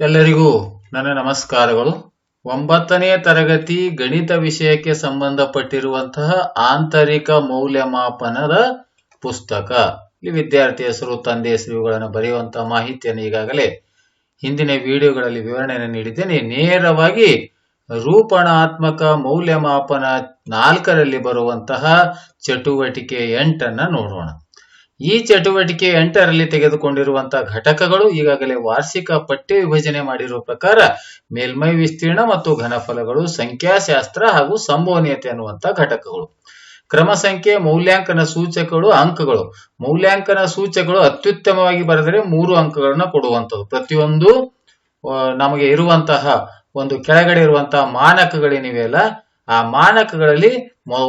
ಎಲ್ಲರಿಗೂ ನನ್ನ ನಮಸ್ಕಾರಗಳು. ಒಂಬತ್ತನೇ ತರಗತಿ ಗಣಿತ ವಿಷಯಕ್ಕೆ ಸಂಬಂಧಪಟ್ಟಿರುವಂತಹ ಆಂತರಿಕ ಮೌಲ್ಯಮಾಪನದ ಪುಸ್ತಕ. ಈ ವಿದ್ಯಾರ್ಥಿ ಹೆಸರು, ತಂದೆ ಹೆಸರುಗಳನ್ನು ಬರೆಯುವಂತಹ ಮಾಹಿತಿಯನ್ನು ಈಗಾಗಲೇ ಹಿಂದಿನ ವಿಡಿಯೋಗಳಲ್ಲಿ ವಿವರಣೆಯನ್ನು ನೀಡಿದ್ದೇನೆ. ನೇರವಾಗಿ ರೂಪಣಾತ್ಮಕ ಮೌಲ್ಯಮಾಪನ ನಾಲ್ಕರಲ್ಲಿ ಬರುವಂತಹ ಚಟುವಟಿಕೆ ಎಂಟನ್ನ ನೋಡೋಣ. ಈ ಚಟುವಟಿಕೆ ಎಂಟರಲ್ಲಿ ತೆಗೆದುಕೊಂಡಿರುವಂತಹ ಘಟಕಗಳು ಈಗಾಗಲೇ ವಾರ್ಷಿಕ ಪಠ್ಯ ವಿಭಜನೆ ಮಾಡಿರುವ ಪ್ರಕಾರ ಮೇಲ್ಮೈ ವಿಸ್ತೀರ್ಣ ಮತ್ತು ಘನಫಲಗಳು, ಸಂಖ್ಯಾಶಾಸ್ತ್ರ ಹಾಗೂ ಸಂಭವನೀಯತೆ ಅನ್ನುವಂತಹ ಘಟಕಗಳು. ಕ್ರಮ ಸಂಖ್ಯೆ, ಮೌಲ್ಯಾಂಕನ ಸೂಚಕಗಳು, ಅಂಕಗಳು. ಮೌಲ್ಯಾಂಕನ ಸೂಚಕಗಳು ಅತ್ಯುತ್ತಮವಾಗಿ ಬರೆದರೆ ಮೂರು ಅಂಕಗಳನ್ನ ಕೊಡುವಂಥದ್ದು. ಪ್ರತಿಯೊಂದು ನಮಗೆ ಇರುವಂತಹ ಒಂದು ಕೆಳಗಡೆ ಇರುವಂತಹ ಮಾನಕಗಳೇನಿವೆಯಲ್ಲ, ಆ ಮಾನಕಗಳಲ್ಲಿ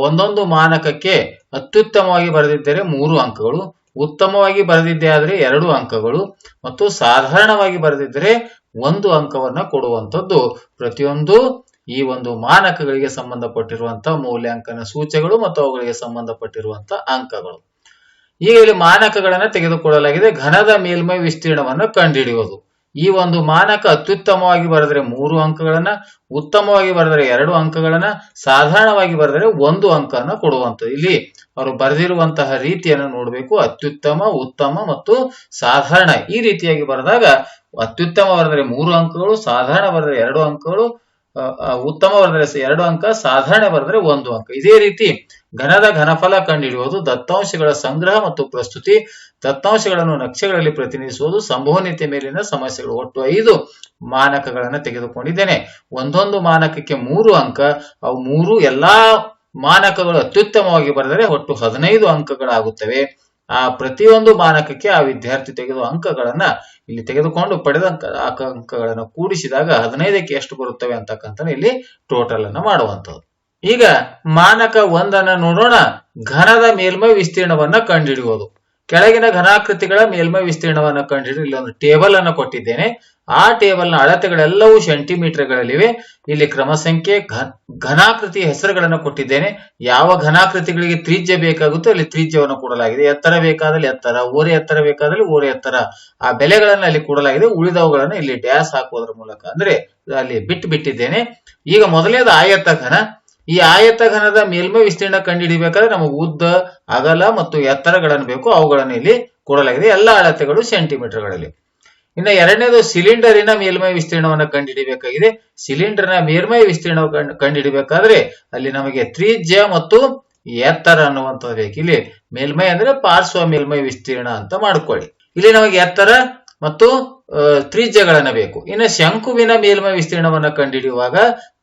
ಒಂದೊಂದು ಮಾನಕಕ್ಕೆ ಅತ್ಯುತ್ತಮವಾಗಿ ಬರೆದಿದ್ದರೆ ಮೂರು ಅಂಕಗಳು, ಉತ್ತಮವಾಗಿ ಬರೆದಿದ್ದೇ ಆದರೆ ಎರಡು ಅಂಕಗಳು, ಮತ್ತು ಸಾಧಾರಣವಾಗಿ ಬರೆದಿದ್ದರೆ ಒಂದು ಅಂಕವನ್ನ ಕೊಡುವಂಥದ್ದು. ಪ್ರತಿಯೊಂದು ಈ ಒಂದು ಮಾನಕಗಳಿಗೆ ಸಂಬಂಧಪಟ್ಟಿರುವಂತಹ ಮೌಲ್ಯಾಂಕನ ಸೂಚಿಗಳು ಮತ್ತು ಅವುಗಳಿಗೆ ಸಂಬಂಧಪಟ್ಟಿರುವಂತಹ ಅಂಕಗಳು. ಈಗ ಇಲ್ಲಿ ಮಾನಕಗಳನ್ನ ತೆಗೆದುಕೊಳ್ಳಲಾಗಿದೆ. ಘನದ ಮೇಲ್ಮೈ ವಿಸ್ತೀರ್ಣವನ್ನು ಕಂಡುಹಿಡಿಯುವುದು. ಈ ಒಂದು ಮಾನಕ ಅತ್ಯುತ್ತಮವಾಗಿ ಬರೆದರೆ ಮೂರು ಅಂಕಗಳನ್ನ, ಉತ್ತಮವಾಗಿ ಬರೆದರೆ ಎರಡು ಅಂಕಗಳನ್ನ, ಸಾಧಾರಣವಾಗಿ ಬರೆದರೆ ಒಂದು ಅಂಕನ ಕೊಡುವಂಥದ್ದು ಇಲ್ಲಿ ಅವರು ಬರೆದಿರುವಂತಹ ರೀತಿಯನ್ನು ನೋಡಬೇಕು. ಅತ್ಯುತ್ತಮ, ಉತ್ತಮ ಮತ್ತು ಸಾಧಾರಣ. ಈ ರೀತಿಯಾಗಿ ಬರೆದಾಗ ಅತ್ಯುತ್ತಮ ಬರೆದರೆ ಮೂರು ಅಂಕಗಳು, ಸಾಧಾರಣ ಬರೆದರೆ ಎರಡು ಅಂಕಗಳು ಉತ್ತಮ ಬರೆದರೆ ಎರಡು ಅಂಕ, ಸಾಧಾರಣ ಬರೆದರೆ ಒಂದು ಅಂಕ. ಇದೇ ರೀತಿ ಘನದ ಘನಫಲ ಕಂಡುಹಿಡಿಯುವುದು ದತ್ತಾಂಶಗಳ ಸಂಗ್ರಹ ಮತ್ತು ಪ್ರಸ್ತುತಿ ದತ್ತಾಂಶಗಳನ್ನು ನಕ್ಷೆಗಳಲ್ಲಿ ಪ್ರತಿನಿಧಿಸುವುದು ಸಂಭವನೀಯತೆ ಮೇಲಿನ ಸಮಸ್ಯೆಗಳು. ಒಟ್ಟು ಐದು ಮಾನಕಗಳನ್ನು ತೆಗೆದುಕೊಂಡಿದ್ದೇನೆ. ಒಂದೊಂದು ಮಾನಕಕ್ಕೆ ಮೂರು ಅಂಕ. ಅವು ಮೂರು ಎಲ್ಲಾ ಮಾನಕಗಳು ಅತ್ಯುತ್ತಮವಾಗಿ ಬರೆದರೆ ಒಟ್ಟು ಹದಿನೈದು ಅಂಕಗಳಾಗುತ್ತವೆ. ಆ ಪ್ರತಿಯೊಂದು ಮಾನಕಕ್ಕೆ ಆ ವಿದ್ಯಾರ್ಥಿ ತೆಗೆದು ಅಂಕಗಳನ್ನ ಇಲ್ಲಿ ತೆಗೆದುಕೊಂಡು ಪಡೆದ ಅಂಕಗಳನ್ನು ಕೂಡಿಸಿದಾಗ ಹದಿನೈದಕ್ಕೆ ಎಷ್ಟು ಬರುತ್ತವೆ ಅಂತಕ್ಕಂಥ ಇಲ್ಲಿ ಟೋಟಲ್ ಅನ್ನ ಮಾಡುವಂತದ್ದು ಈಗ ಮಾನಕ ಒಂದನ್ನ ನೋಡೋಣ. ಘನದ ಮೇಲ್ಮೈ ವಿಸ್ತೀರ್ಣವನ್ನ ಕಂಡುಹಿಡಿಯುವುದು. ಕೆಳಗಿನ ಘನಾಕೃತಿಗಳ ಮೇಲ್ಮೈ ವಿಸ್ತೀರ್ಣವನ್ನು ಕಂಡುಹಿಡಿದು ಇಲ್ಲೊಂದು ಟೇಬಲ್ ಅನ್ನು ಕೊಟ್ಟಿದ್ದೇನೆ. ಆ ಟೇಬಲ್ನ ಅಳತೆಗಳೆಲ್ಲವೂ ಸೆಂಟಿಮೀಟರ್ಗಳಲ್ಲಿವೆ. ಇಲ್ಲಿ ಕ್ರಮ ಸಂಖ್ಯೆ ಘನಾಕೃತಿ ಹೆಸರುಗಳನ್ನು ಕೊಟ್ಟಿದ್ದೇನೆ. ಯಾವ ಘನಾಕೃತಿಗಳಿಗೆ ತ್ರಿಜ್ಯ ಬೇಕಾಗುತ್ತೋ ಅಲ್ಲಿ ತ್ರಿಜ್ಯವನ್ನು ಕೊಡಲಾಗಿದೆ. ಎತ್ತರ ಬೇಕಾದಲ್ಲಿ ಎತ್ತರ, ಓರೆ ಎತ್ತರ ಬೇಕಾದಲ್ಲಿ ಓರೆ ಎತ್ತರ. ಆ ಬೆಲೆಗಳನ್ನು ಅಲ್ಲಿ ಕೊಡಲಾಗಿದೆ. ಉಳಿದವುಗಳನ್ನು ಇಲ್ಲಿ ಡ್ಯಾಸ್ ಹಾಕುವುದರ ಮೂಲಕ. ಅಂದ್ರೆ ಅಲ್ಲಿ ಬಿಟ್ಟು ಬಿಟ್ಟಿದ್ದೇನೆ. ಈಗ ಮೊದಲನೇದು ಆಯತ ಘನ. ಈ ಆಯತ ಘನದ ಮೇಲ್ಮೈ ವಿಸ್ತೀರ್ಣ ಕಂಡುಹಿಡಿಬೇಕಾದ್ರೆ ನಮಗೆ ಉದ್ದ, ಅಗಲ ಮತ್ತು ಎತ್ತರಗಳನ್ನು ಬೇಕು. ಅವುಗಳನ್ನು ಇಲ್ಲಿ ಕೊಡಲಾಗಿದೆ. ಎಲ್ಲ ಅಳತೆಗಳು ಸೆಂಟಿಮೀಟರ್ಗಳಲ್ಲಿ. ಇನ್ನು ಎರಡನೇದು ಸಿಲಿಂಡರಿನ ಮೇಲ್ಮೈ ವಿಸ್ತೀರ್ಣವನ್ನು ಕಂಡುಹಿಡಿಬೇಕಾಗಿದೆ. ಸಿಲಿಂಡರ್ನ ಮೇಲ್ಮೈ ವಿಸ್ತೀರ್ಣ ಕಂಡು, ಕಂಡುಹಿಡಿಬೇಕಾದ್ರೆ ಅಲ್ಲಿ ನಮಗೆ ತ್ರಿಜ್ಯ ಮತ್ತು ಎತ್ತರ ಅನ್ನುವಂಥದ್ದು ಬೇಕು. ಇಲ್ಲಿ ಮೇಲ್ಮೈ ಅಂದ್ರೆ ಪಾರ್ಶ್ವ ಮೇಲ್ಮೈ ವಿಸ್ತೀರ್ಣ ಅಂತ ಮಾಡ್ಕೊಳ್ಳಿ. ಇಲ್ಲಿ ನಮಗೆ ಎತ್ತರ ಮತ್ತು ತ್ರಿಜ್ಯಗಳನ್ನ ಬೇಕು. ಇನ್ನು ಶಂಕುವಿನ ಮೇಲ್ಮೈ ವಿಸ್ತೀರ್ಣವನ್ನು ಕಂಡುಹಿಡಿಯುವಾಗ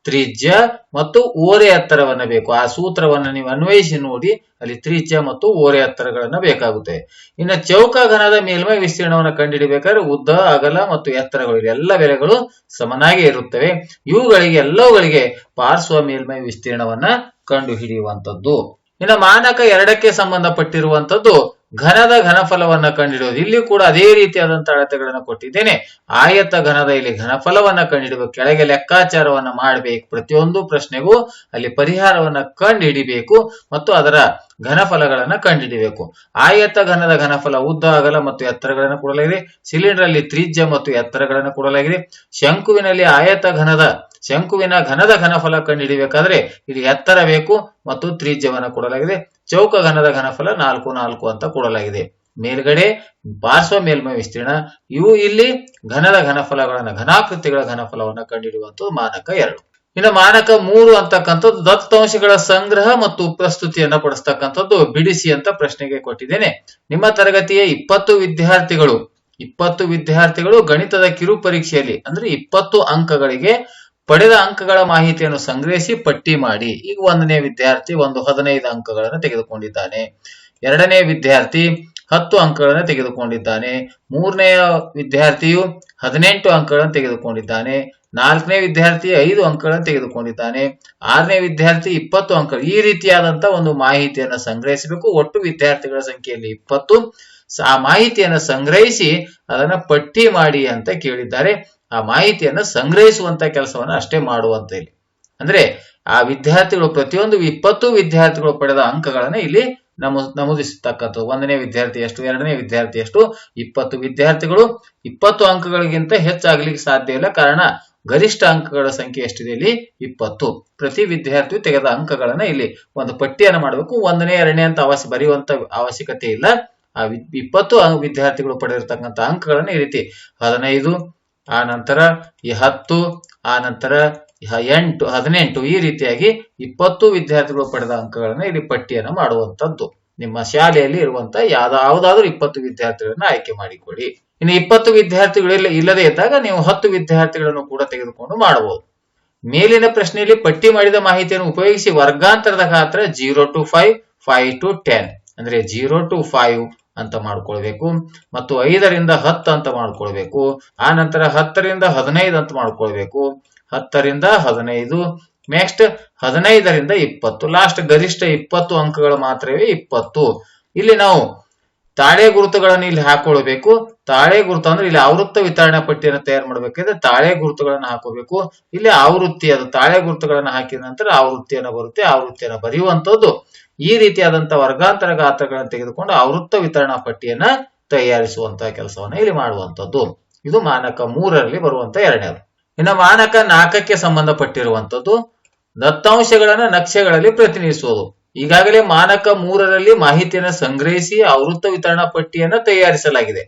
ತ್ರಿಜ್ಯ ಮತ್ತು ಓರೆ ಎತ್ತರವನ್ನ ಬೇಕು. ಆ ಸೂತ್ರವನ್ನ ನೀವು ಅನ್ವಯಿಸಿ ನೋಡಿ, ಅಲ್ಲಿ ತ್ರಿಜ್ಯ ಮತ್ತು ಓರೆ ಎತ್ತರಗಳನ್ನ ಬೇಕಾಗುತ್ತೆ. ಇನ್ನು ಚೌಕ ಘನದ ಮೇಲ್ಮೈ ವಿಸ್ತೀರ್ಣವನ್ನು ಕಂಡುಹಿಡಿಬೇಕಾದ್ರೆ ಉದ್ದ, ಅಗಲ ಮತ್ತು ಎತ್ತರಗಳು ಎಲ್ಲ ಬೆಲೆಗಳು ಸಮನಾಗಿ ಇರುತ್ತವೆ. ಇವುಗಳಿಗೆ, ಎಲ್ಲವುಗಳಿಗೆ ಪಾರ್ಶ್ವ ಮೇಲ್ಮೈ ವಿಸ್ತೀರ್ಣವನ್ನ ಕಂಡುಹಿಡಿಯುವಂಥದ್ದು. ಇನ್ನು ಮಾನಕ ಎರಡಕ್ಕೆ ಸಂಬಂಧಪಟ್ಟಿರುವಂತದ್ದು ಘನದ ಘನಫಲವನ್ನ ಕಂಡಿಡಿಯೋದು ಇಲ್ಲಿ ಕೂಡ ಅದೇ ರೀತಿಯಾದಂತಹ ಅಳತೆಗಳನ್ನು ಕೊಟ್ಟಿದ್ದೇನೆ. ಆಯತ ಘನದ ಇಲ್ಲಿ ಘನಫಲವನ್ನ ಕಂಡಿಡಬೇಕು ಕೆಳಗೆ ಲೆಕ್ಕಾಚಾರವನ್ನ ಮಾಡಬೇಕು. ಪ್ರತಿಯೊಂದು ಪ್ರಶ್ನೆಗೂ ಅಲ್ಲಿ ಪರಿಹಾರವನ್ನ ಕಂಡುಹಿಡಿಬೇಕು ಮತ್ತು ಅದರ ಘನಫಲಗಳನ್ನ ಕಂಡುಹಿಡಿಬೇಕು ಆಯತ ಘನದ ಘನಫಲ ಉದ್ದ ಅಗಲ ಮತ್ತು ಎತ್ತರಗಳನ್ನು ಕೊಡಲಾಗಿದೆ. ಸಿಲಿಂಡರ್ ಅಲ್ಲಿ ತ್ರಿಜ್ಯ ಮತ್ತು ಎತ್ತರಗಳನ್ನು ಕೊಡಲಾಗಿದೆ. ಶಂಕುವಿನಲ್ಲಿ ಆಯತ ಘನದ ಶಂಕುವಿನ ಘನದ ಘನಫಲ ಕಂಡುಹಿಡಿಬೇಕಾದ್ರೆ ಇಲ್ಲಿ ಎತ್ತರ ಬೇಕು ಮತ್ತು ತ್ರಿಜ್ಯವನ್ನು ಕೊಡಲಾಗಿದೆ. ಚೌಕ ಘನದ ಘನಫಲ ನಾಲ್ಕು ನಾಲ್ಕು ಅಂತ ಕೊಡಲಾಗಿದೆ. ಮೇಲ್ಗಡೆ ಪಾರ್ಶ್ವ ಮೇಲ್ಮೈ ವಿಸ್ತೀರ್ಣ. ಇವು ಇಲ್ಲಿ ಘನದ ಘನಫಲಗಳನ್ನ, ಘನಾಕೃತಿಗಳ ಘನಫಲವನ್ನ ಕಂಡುಹಿಡಿಯುವಂತ ಮಾನಕ ಎರಡು. ಇನ್ನು ಮಾನಕ ಮೂರು ಅಂತಕ್ಕಂಥದ್ದು ದತ್ತಾಂಶಗಳ ಸಂಗ್ರಹ ಮತ್ತು ಪ್ರಸ್ತುತಿಯನ್ನ ಪಡಿಸ್ತಕ್ಕಂಥದ್ದು ಬಿಡಿಸಿ ಅಂತ ಪ್ರಶ್ನೆಗೆ ಕೊಟ್ಟಿದ್ದೇನೆ. ನಿಮ್ಮ ತರಗತಿಯ ಇಪ್ಪತ್ತು ವಿದ್ಯಾರ್ಥಿಗಳು ಇಪ್ಪತ್ತು ವಿದ್ಯಾರ್ಥಿಗಳು ಗಣಿತದ ಕಿರು ಪರೀಕ್ಷೆಯಲ್ಲಿ ಅಂದ್ರೆ ಇಪ್ಪತ್ತು ಅಂಕಗಳಿಗೆ ಪಡೆದ ಅಂಕಗಳ ಮಾಹಿತಿಯನ್ನು ಸಂಗ್ರಹಿಸಿ ಪಟ್ಟಿ ಮಾಡಿ. ಈಗ ಒಂದನೇ ವಿದ್ಯಾರ್ಥಿ ಒಂದು ಹದಿನೈದು ಅಂಕಗಳನ್ನು ತೆಗೆದುಕೊಂಡಿದ್ದಾನೆ. ಎರಡನೇ ವಿದ್ಯಾರ್ಥಿ ಹತ್ತು ಅಂಕಗಳನ್ನು ತೆಗೆದುಕೊಂಡಿದ್ದಾನೆ. ಮೂರನೆಯ ವಿದ್ಯಾರ್ಥಿಯು ಹದಿನೆಂಟು ಅಂಕಗಳನ್ನು ತೆಗೆದುಕೊಂಡಿದ್ದಾನೆ. ನಾಲ್ಕನೇ ವಿದ್ಯಾರ್ಥಿ ಐದು ಅಂಕಗಳನ್ನು ತೆಗೆದುಕೊಂಡಿದ್ದಾನೆ. ಆರನೇ ವಿದ್ಯಾರ್ಥಿ ಇಪ್ಪತ್ತು ಅಂಕ ಈ ರೀತಿಯಾದಂತ ಒಂದು ಮಾಹಿತಿಯನ್ನು ಸಂಗ್ರಹಿಸಬೇಕು. ಒಟ್ಟು ವಿದ್ಯಾರ್ಥಿಗಳ ಸಂಖ್ಯೆಯಲ್ಲಿ ಇಪ್ಪತ್ತು. ಆ ಮಾಹಿತಿಯನ್ನು ಸಂಗ್ರಹಿಸಿ ಅದನ್ನ ಪಟ್ಟಿ ಮಾಡಿ ಅಂತ ಕೇಳಿದ್ದಾರೆ. ಆ ಮಾಹಿತಿಯನ್ನು ಸಂಗ್ರಹಿಸುವಂತ ಕೆಲಸವನ್ನ ಅಷ್ಟೇ ಮಾಡುವಂತ ಇಲ್ಲಿ. ಅಂದ್ರೆ ಆ ವಿದ್ಯಾರ್ಥಿಗಳು, ಪ್ರತಿಯೊಂದು ಇಪ್ಪತ್ತು ವಿದ್ಯಾರ್ಥಿಗಳು ಪಡೆದ ಅಂಕಗಳನ್ನ ಇಲ್ಲಿ ನಮ, ನಮೂದಿಸತಕ್ಕಂಥದ್ದು. ಒಂದನೇ ವಿದ್ಯಾರ್ಥಿ ಎಷ್ಟು, ಎರಡನೇ ವಿದ್ಯಾರ್ಥಿ ಎಷ್ಟು, ಇಪ್ಪತ್ತು ವಿದ್ಯಾರ್ಥಿಗಳು, ಇಪ್ಪತ್ತು ಅಂಕಗಳಿಗಿಂತ ಹೆಚ್ಚಾಗ್ಲಿಕ್ಕೆ ಸಾಧ್ಯ ಇಲ್ಲ. ಕಾರಣ ಗರಿಷ್ಠ ಅಂಕಗಳ ಸಂಖ್ಯೆ ಎಷ್ಟಿದೆ ಇಲ್ಲಿ? ಇಪ್ಪತ್ತು. ಪ್ರತಿ ವಿದ್ಯಾರ್ಥಿ ತೆಗೆದ ಅಂಕಗಳನ್ನ ಇಲ್ಲಿ ಒಂದು ಪಟ್ಟಿಯನ್ನು ಮಾಡಬೇಕು. ಒಂದನೇ, ಎರಡನೇ ಅಂತ ಅವಶ್ಯ ಬರೆಯುವಂತ ಅವಶ್ಯಕತೆ ಇಲ್ಲ. ಆ ಇಪ್ಪತ್ತು ವಿದ್ಯಾರ್ಥಿಗಳು ಪಡೆದಿರತಕ್ಕಂಥ ಅಂಕಗಳನ್ನ ಈ ರೀತಿ ಹದಿನೈದು ಆ ನಂತರ ಈ ಹತ್ತು, ಆ ನಂತರ ಎಂಟು, ಹದಿನೆಂಟು ಈ ರೀತಿಯಾಗಿ ಇಪ್ಪತ್ತು ವಿದ್ಯಾರ್ಥಿಗಳು ಪಡೆದ ಅಂಕಗಳನ್ನ ಇಲ್ಲಿ ಪಟ್ಟಿಯನ್ನು ಮಾಡುವಂತದ್ದು ನಿಮ್ಮ ಶಾಲೆಯಲ್ಲಿ ಇರುವಂತ ಯಾವ್ದಾ ಯಾವುದಾದ್ರೂ ಇಪ್ಪತ್ತು ವಿದ್ಯಾರ್ಥಿಗಳನ್ನ ಆಯ್ಕೆ ಮಾಡಿಕೊಳ್ಳಿ. ಇನ್ನು ಇಪ್ಪತ್ತು ವಿದ್ಯಾರ್ಥಿಗಳು ಇಲ್ಲ, ಇಲ್ಲದೆ ಇದ್ದಾಗ ನೀವು ಹತ್ತು ವಿದ್ಯಾರ್ಥಿಗಳನ್ನು ಕೂಡ ತೆಗೆದುಕೊಂಡು ಮಾಡಬಹುದು. ಮೇಲಿನ ಪ್ರಶ್ನೆಯಲ್ಲಿ ಪಟ್ಟಿ ಮಾಡಿದ ಮಾಹಿತಿಯನ್ನು ಉಪಯೋಗಿಸಿ ವರ್ಗಾಂತರದ ಗಾತ್ರ zero to five five to ten. ಅಂದ್ರೆ ಜೀರೋ ಟು ಫೈವ್ ಅಂತ ಮಾಡ್ಕೊಳ್ಬೇಕು. ಮತ್ತು ಐದರಿಂದ ಹತ್ತು ಅಂತ ಮಾಡ್ಕೊಳ್ಬೇಕು. ಆ ನಂತರ ಹತ್ತರಿಂದ ಹದಿನೈದು ಅಂತ ಮಾಡ್ಕೊಳ್ಬೇಕು. ಹತ್ತರಿಂದ ಹದಿನೈದು ನೆಕ್ಸ್ಟ್ ಹದಿನೈದರಿಂದ ಇಪ್ಪತ್ತು ಲಾಸ್ಟ್ ಗರಿಷ್ಠ ಇಪ್ಪತ್ತು ಅಂಕಗಳು ಮಾತ್ರವೇ ಇಪ್ಪತ್ತು. ಇಲ್ಲಿ ನಾವು ತಾಳೆ ಗುರುತುಗಳನ್ನು ಇಲ್ಲಿ ಹಾಕೊಳ್ಬೇಕು. ತಾಳೆ ಗುರುತು ಅಂದ್ರೆ ಇಲ್ಲಿ ಆವೃತ್ತ ವಿತರಣಾ ಪಟ್ಟಿಯನ್ನು ತಯಾರು ಮಾಡ್ಬೇಕಂದ್ರೆ ತಾಳೆ ಗುರುತುಗಳನ್ನು ಹಾಕೋಬೇಕು ಇಲ್ಲಿ ಆವೃತ್ತಿ ಅದು ತಾಳೆ ಗುರುತುಗಳನ್ನು ಹಾಕಿದ ನಂತರ ಆವೃತ್ತಿಯನ್ನು ಬರುತ್ತೆ. ಆವೃತ್ತಿಯನ್ನು ಬರೆಯುವಂತದ್ದು ಈ ರೀತಿಯಾದಂತ ವರ್ಗಾಂತರ ಗಾತ್ರಗಳನ್ನು ತೆಗೆದುಕೊಂಡು ಆವೃತ್ತ ವಿತರಣಾ ಪಟ್ಟಿಯನ್ನ ತಯಾರಿಸುವಂತಹ ಕೆಲಸವನ್ನ ಇಲ್ಲಿ ಮಾಡುವಂತದ್ದು ಇದು ಮಾನಕ ಮೂರರಲ್ಲಿ ಬರುವಂತ ಎರಡನೇದು. ಇನ್ನು ಮಾನಕ ನಾಲ್ಕಕ್ಕೆ ಸಂಬಂಧಪಟ್ಟಿರುವಂತದ್ದು ದತ್ತಾಂಶಗಳನ್ನ ನಕ್ಷೆಗಳಲ್ಲಿ ಪ್ರತಿನಿಧಿಸುವುದು. ಈಗಾಗಲೇ ಮಾನಕ ಮೂರರಲ್ಲಿ ಮಾಹಿತಿಯನ್ನು ಸಂಗ್ರಹಿಸಿ ಆವೃತ್ತ ವಿತರಣಾ ಪಟ್ಟಿಯನ್ನ ತಯಾರಿಸಲಾಗಿದೆ.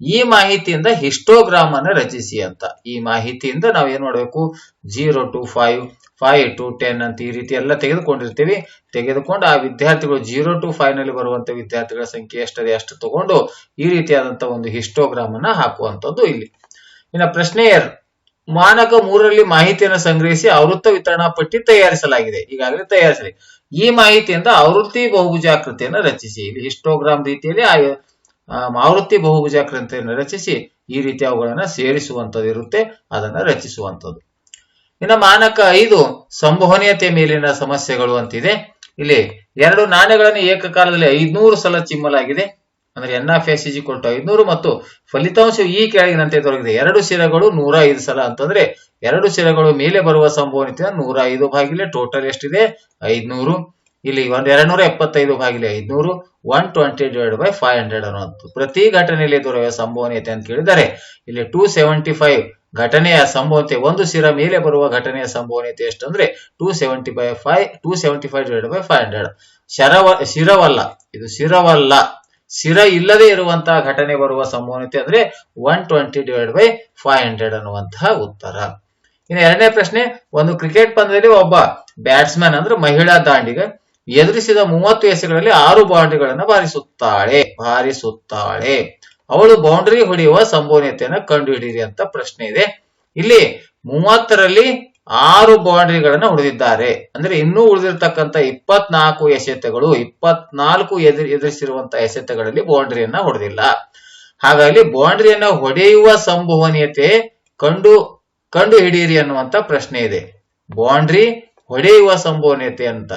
ಈ ಮಾಹಿತಿಯಿಂದ ಹಿಸ್ಟೋಗ್ರಾಮ್ ಅನ್ನು ರಚಿಸಿ ಅಂತ. ಈ ಮಾಹಿತಿಯಿಂದ ನಾವು ಏನ್ ಮಾಡಬೇಕು? Zero to five five to ten ಅಂತ ಈ ರೀತಿ ಎಲ್ಲ ತೆಗೆದುಕೊಂಡಿರ್ತೀವಿ. ತೆಗೆದುಕೊಂಡು ಆ ವಿದ್ಯಾರ್ಥಿಗಳು ಜೀರೋ ಟು ಫೈವ್ನಲ್ಲಿ ಬರುವಂತ ವಿದ್ಯಾರ್ಥಿಗಳ ಸಂಖ್ಯೆ ಎಷ್ಟದೆ ಅಷ್ಟು ತಗೊಂಡು ಈ ರೀತಿಯಾದಂತ ಒಂದು ಹಿಸ್ಟೋಗ್ರಾಮ್ ಅನ್ನ ಹಾಕುವಂತದ್ದು ಇಲ್ಲಿ. ಇನ್ನ ಪ್ರಶ್ನೆ ಎರಡು ಮಾನಕ ಮೂರರಲ್ಲಿ ಮಾಹಿತಿಯನ್ನು ಸಂಗ್ರಹಿಸಿ ಆವೃತ್ತ ವಿತರಣಾ ಪಟ್ಟಿ ತಯಾರಿಸಲಾಗಿದೆ. ಈಗಾಗಲೇ ತಯಾರಿಸಲಿ. ಈ ಮಾಹಿತಿಯಿಂದ ಆವೃತ್ತಿ ಬಹುಭುಜಾಕೃತಿಯನ್ನು ರಚಿಸಿ. ಇಲ್ಲಿ ಹಿಸ್ಟೋಗ್ರಾಮ್ ರೀತಿಯಲ್ಲಿ ಆ ಆವೃತ್ತಿ ಬಹುಭುಜಾಕೃತಿಯನ್ನು ರಚಿಸಿ ಈ ರೀತಿ ಅವುಗಳನ್ನ ಸೇರಿಸುವಂತದ್ದು ಇರುತ್ತೆ. ಅದನ್ನ ರಚಿಸುವಂತದ್ದು ಇನ್ನು ಮಾನಕ ಐದು ಸಂಭವನೀಯತೆ ಮೇಲಿನ ಸಮಸ್ಯೆಗಳು ಅಂತಿದೆ. ಇಲ್ಲಿ ಎರಡು ನಾಣ್ಯಗಳನ್ನು ಏಕಕಾಲದಲ್ಲಿ ಐದ್ನೂರು ಸಲ ಚಿಮ್ಮಲಾಗಿದೆ. ಅಂದ್ರೆ ಎನ್ ಆಫ್ ಎಸ್ ಇಜಿ ಕೊಟ್ಟು ಐದ್ನೂರು ಮತ್ತು ಫಲಿತಾಂಶ ಈ ಕೆಳಗಿನಂತೆ ದೊರಕಿದೆ. ಎರಡು ಶಿರಗಳು ನೂರ ಐದು ಸಲ ಅಂತಂದ್ರೆ ಎರಡು ಶಿರಗಳು ಮೇಲೆ ಬರುವ ಸಂಭವನೀಯತೆ ನೂರ ಐದು ಭಾಗಿಲೆ ಟೋಟಲ್ ಎಷ್ಟಿದೆ? ಐದ್ನೂರು. ಇಲ್ಲಿ ಒಂದ್ ಎರಡ್ನೂರ ಎಪ್ಪತ್ತೈದು ಭಾಗಿಲೆ ಐದ್ನೂರು. One twenty divide by five hundred ಅನ್ನೋದು ಪ್ರತಿ ಘಟನೆಯಲ್ಲಿ ದೊರೆಯುವ ಸಂಭವನೀಯತೆ ಅಂತ ಕೇಳಿದ್ದಾರೆ ಇಲ್ಲಿ ಟೂ ಸೆವೆಂಟಿ ಫೈವ್ ಘಟನೆಯ ಸಂಭವನೀಯತೆ, ಒಂದು ಸಿರ ಮೇಲೆ ಬರುವ ಘಟನೆಯ ಸಂಭವನೀಯತೆ ಎಷ್ಟು ಅಂದ್ರೆ two seventy by five two seventy five divide by five hundred Sharavu, ಶಿರವಲ್ಲ, ಇದು ಶಿರವಲ್ಲ. ಶಿರ ಇಲ್ಲದೆ ಇರುವಂತಹ ಘಟನೆ ಬರುವ ಸಂಭವನೀಯತೆ ಅಂದ್ರೆ one twenty divide by five hundred ಅನ್ನುವಂತಹ ಉತ್ತರ. ಇನ್ನು ಎರಡನೇ ಪ್ರಶ್ನೆ, ಒಂದು ಕ್ರಿಕೆಟ್ ಪಂದ್ಯದಲ್ಲಿ ಒಬ್ಬ ಬ್ಯಾಟ್ಸ್ಮನ್ ಅಂದ್ರೆ ಮಹಿಳಾ ದಾಂಡಿಗ ಎದುರಿಸಿದ ಮೂವತ್ತು ಎಸೆಗಳಲ್ಲಿ ಆರು ಬೌಂಡ್ರಿಗಳನ್ನು ಬಾರಿಸುತ್ತಾಳೆ ಬಾರಿಸುತ್ತಾಳೆ. ಅವಳು ಬೌಂಡ್ರಿ ಹೊಡೆಯುವ ಸಂಭವನೀಯತೆಯನ್ನು ಕಂಡುಹಿಡಿಯಿರಿ ಅಂತ ಪ್ರಶ್ನೆ ಇದೆ. ಇಲ್ಲಿ ಮೂವತ್ತರಲ್ಲಿ ಆರು ಬೌಂಡ್ರಿಗಳನ್ನ ಹೊಡೆದಿದ್ದಾರೆ ಅಂದ್ರೆ ಇನ್ನೂ ಉಳಿದಿರ್ತಕ್ಕಂಥ ಇಪ್ಪತ್ನಾಲ್ಕು ಎಸೆತಗಳು, ಇಪ್ಪತ್ನಾಲ್ಕು ಎದುರು ಎದುರಿಸಿರುವಂತಹ ಎಸೆತಗಳಲ್ಲಿ ಬೌಂಡ್ರಿಯನ್ನ ಹೊಡೆದಿಲ್ಲ. ಹಾಗಾಗಿ ಬೌಂಡ್ರಿಯನ್ನ ಹೊಡೆಯುವ ಸಂಭವನೀಯತೆ ಕಂಡು ಕಂಡು ಹಿಡಿಯಿರಿ ಅನ್ನುವಂತ ಪ್ರಶ್ನೆ ಇದೆ. ಬೌಂಡ್ರಿ ಹೊಡೆಯುವ ಸಂಭವನೀಯತೆ ಅಂತ.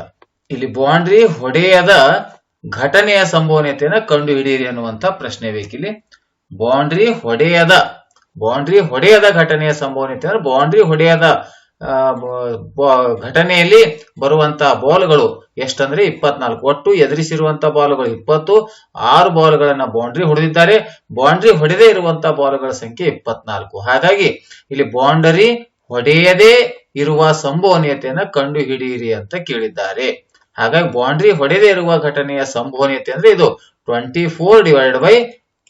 ಇಲ್ಲಿ ಬೌಂಡ್ರಿ ಹೊಡೆಯದ ಘಟನೆಯ ಸಂಭವನೀಯತೆಯನ್ನು ಕಂಡು ಹಿಡಿಯಿರಿ ಅನ್ನುವಂತ ಪ್ರಶ್ನೆ ಬೇಕಿಲ್ಲಿ. ಬೌಂಡ್ರಿ ಹೊಡೆಯದ ಬೌಂಡ್ರಿ ಹೊಡೆಯದ ಘಟನೆಯ ಸಂಭವನೀಯತೆ ಅಂದ್ರೆ ಬೌಂಡ್ರಿ ಹೊಡೆಯದ ಘಟನೆಯಲ್ಲಿ ಬರುವಂತ ಬಾಲ್ಗಳು ಎಷ್ಟಂದ್ರೆ ಇಪ್ಪತ್ನಾಲ್ಕು. ಒಟ್ಟು ಎದುರಿಸಿರುವಂತ ಬಾಲ್ಗಳು ಇಪ್ಪತ್ತು, ಆರು ಬಾಲ್ಗಳನ್ನ ಬೌಂಡ್ರಿ ಹೊಡೆದಿದ್ದಾರೆ. ಬೌಂಡ್ರಿ ಹೊಡೆದೇ ಇರುವಂತಹ ಬಾಲ್ಗಳ ಸಂಖ್ಯೆ ಇಪ್ಪತ್ನಾಲ್ಕು. ಹಾಗಾಗಿ ಇಲ್ಲಿ ಬೌಂಡರಿ ಹೊಡೆಯದೇ ಇರುವ ಸಂಭವನೀಯತೆಯನ್ನ ಕಂಡು ಹಿಡಿಯಿರಿ ಅಂತ ಕೇಳಿದ್ದಾರೆ. ಹಾಗಾಗಿ ಬೌಂಡ್ರಿ ಹೊಡೆದೇ ಇರುವ ಘಟನೆಯ ಸಂಭವನೀಯತೆ ಅಂದ್ರೆ ಇದು twenty four divide by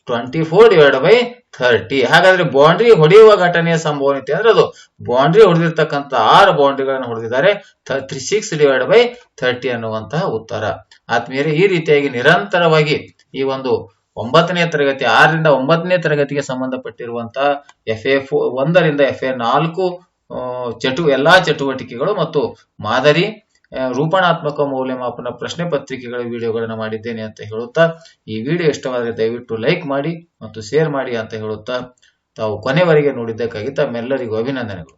twenty four divide by thirty ಹಾಗಾದ್ರೆ ಬೌಂಡ್ರಿ ಹೊಡೆಯುವ ಘಟನೆಯ ಸಂಭವನೀಯತೆ ಅಂದ್ರೆ ಅದು ಬೌಂಡ್ರಿ ಹೊಡೆದಿರ್ತಕ್ಕಂಥ ಆರು ಬೌಂಡ್ರಿಗಳನ್ನು ಹೊಡೆದಿದ್ದಾರೆ. Three six divide by thirty ಅನ್ನುವಂತಹ ಉತ್ತರ. ಆದ್ಮೇಲೆ ಈ ರೀತಿಯಾಗಿ ನಿರಂತರವಾಗಿ ಈ ಒಂದು ಒಂಬತ್ತನೇ ತರಗತಿ, ಆರರಿಂದ ಒಂಬತ್ತನೇ ತರಗತಿಗೆ ಸಂಬಂಧಪಟ್ಟಿರುವಂತಹ ಎಫ್ ಎ ಒಂದರಿಂದ ಎಫ್ ಎ ನಾಲ್ಕು ಚಟು, ಎಲ್ಲಾ ಚಟುವಟಿಕೆಗಳು ಮತ್ತು ಮಾದರಿ ರೂಪಣಾತ್ಮಕ ಮೌಲ್ಯಮಾಪನ ಪ್ರಶ್ನೆ ಪತ್ರಿಕೆಗಳ ವಿಡಿಯೋಗಳನ್ನು ಮಾಡಿದ್ದೇನೆ ಅಂತ ಹೇಳುತ್ತಾ, ಈ ವಿಡಿಯೋ ಇಷ್ಟವಾದರೆ ದಯವಿಟ್ಟು ಲೈಕ್ ಮಾಡಿ ಮತ್ತು ಶೇರ್ ಮಾಡಿ ಅಂತ ಹೇಳುತ್ತಾ, ತಾವು ಕೊನೆವರೆಗೆ ನೋಡಿದ್ದಕ್ಕಾಗಿ ತಮ್ಮೆಲ್ಲರಿಗೂ ಅಭಿನಂದನೆಗಳು.